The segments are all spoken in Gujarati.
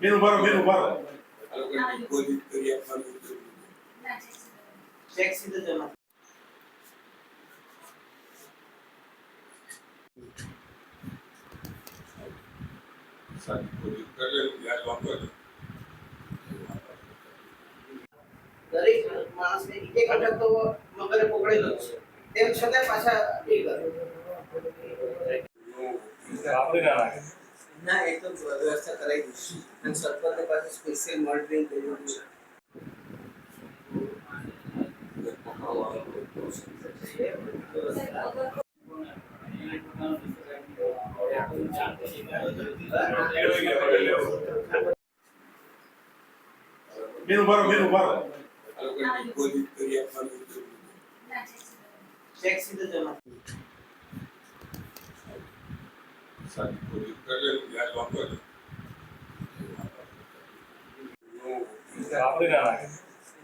બેન ઊભા રહો બેન ઊભા રહો ચેક સીધો જમા દરેક માણસને એક એક અટક તો મગરે પકડેલો જ છે. તેમ છતાં પાછા એ કરે ના એ તો વ્યવસ્થા કરાવી દઈશું. અને સરપંચને પાસે સ્પેશિયલ મોનિટરિંગ કર્યું છે બેન જમા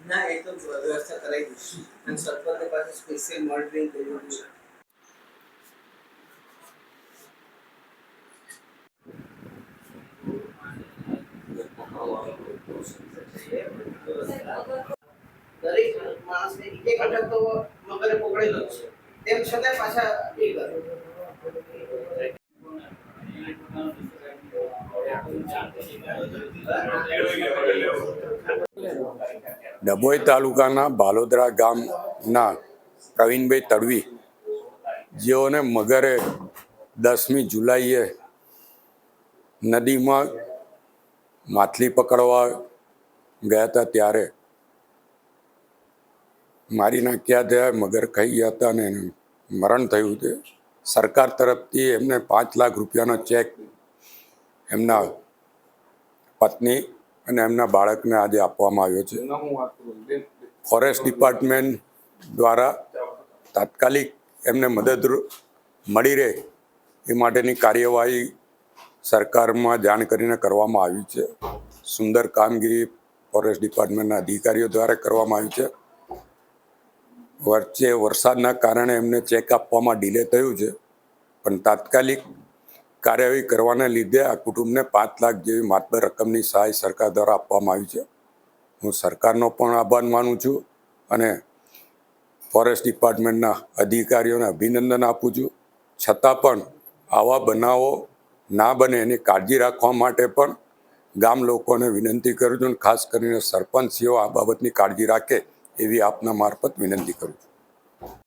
ના એ તો વ્યવસ્થા કરાવી દઈશું અને સરપંચને પાસે સ્પેશિયલ મોનિટરિંગ કર્યું છે ડભોઈ તાલુકાના બાલોદરા ગામના પ્રવીણભાઈ તડવી જેઓને મગરે દસમી જુલાઈએ નદીમાં માછલી પકડવા ગયા હતા ત્યારે મારી નાખ્યા હતા મગર ખાઈ ગયા હતા અને મરણ થયું છે. સરકાર તરફથી એમને પાંચ લાખ રૂપિયાનો ચેક એમના પત્ની અને એમના બાળકને આજે આપવામાં આવ્યો છે. ફોરેસ્ટ ડિપાર્ટમેન્ટ દ્વારા તાત્કાલિક એમને મદદરૂપ મળી રહે એ માટેની કાર્યવાહી સરકારમાં જાણ કરીને કરવામાં આવી છે. સુંદર કામગીરી ફોરેસ્ટ ડિપાર્ટમેન્ટના અધિકારીઓ દ્વારા કરવામાં આવી છે. વચ્ચે વરસાદના કારણે એમને ચેક આપવામાં ડિલે થયું છે. પણ તાત્કાલિક કાર્યવાહી કરવાને લીધે આ કુટુંબને પાંચ લાખ જેવી માતબર રકમની સહાય સરકાર દ્વારા આપવામાં આવી છે. હું સરકારનો પણ આભાર માનું છું અને ફોરેસ્ટ ડિપાર્ટમેન્ટના અધિકારીઓને અભિનંદન આપું છું. છતાં પણ આવા બનાવો ના બને એની કાળજી રાખવા માટે પણ ગામ લોકોને વિનંતી કરું છું ખાસ કરીને સરપંચીઓ આ બાબતની કાળજી રાખે એવી આપના મારફત વિનંતી કરું છું.